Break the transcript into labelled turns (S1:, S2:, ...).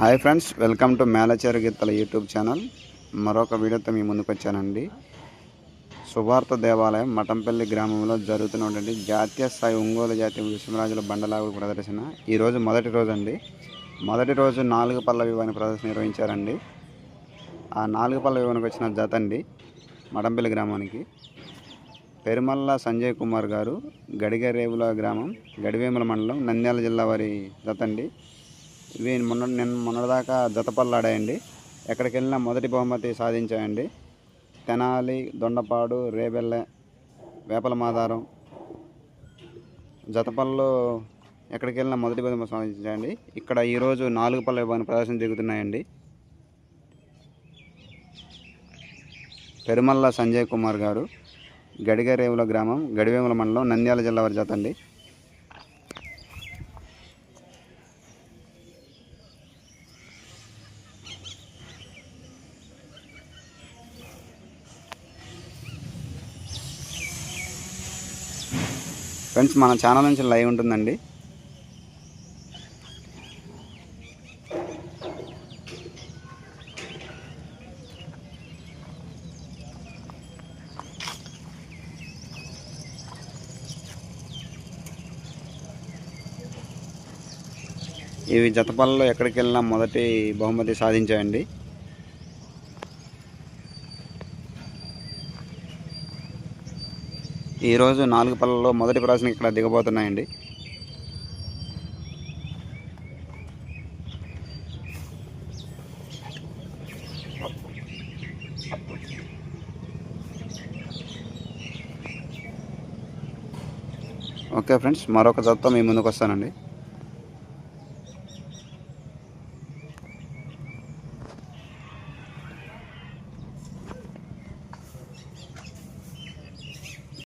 S1: Hi friends welcome to Melacheru గీతల YouTube channel. మరొక వీడియోతో మీ ముందుకు వచ్చానండి. సువార్త దేవాలయం మఠంపల్లి గ్రామంలో జరుగుతున్నటువంటి జాతీయ స్థాయి ఒంగోలు జాతీయ విశ్వరాజుల బండలాగుడు ప్రదర్శన ఈరోజు మొదటి రోజు అండి మొదటి రోజు నాలుగు పళ్ళ వివాహన ప్రదర్శన నిర్వహించారండి. ఆ నాలుగు పళ్ళ వివాహనకు వచ్చిన జత అండి మఠంపల్లి గ్రామానికి. పెరుమల్ల సంజయ్ కుమార్ గారు గడిగరేవుల గ్రామం గడివేముల మండలం నంద్యాల జిల్లా వారి జత అండి. ఇవి మొన్న నిన్న మొన్నటిదాకా జతపల్లాడాయండి. ఎక్కడికి వెళ్ళినా మొదటి బహుమతి సాధించాయండి. తెనాలి దొండపాడు రేబెల్లె వేపల మాదారం జతపల్లు ఎక్కడికి వెళ్ళినా మొదటి బహుమతి సాధించాయండి. ఇక్కడ ఈరోజు నాలుగు పళ్ళ విభాగం ప్రదర్శన జరుగుతున్నాయండి. పెరుమల్ల సంజయ్ కుమార్ గారు గడిగరేవుల గ్రామం గడివేముల మండలం నంద్యాల జిల్లా వారి జత అండి. ఫ్రెండ్స్ మన ఛానల్ నుంచి లైవ్ ఉంటుందండి. ఇవి జతపల్లలో ఎక్కడికి వెళ్ళినా మొదటి బహుమతి సాధించాయండి. ఈరోజు నాలుగు పళ్ళలో మొదటి ప్రాసన ఇక్కడ దిగబోతున్నాయండి. ఓకే ఫ్రెండ్స్ మరొక జతతో మీ ముందుకు వస్తానండి.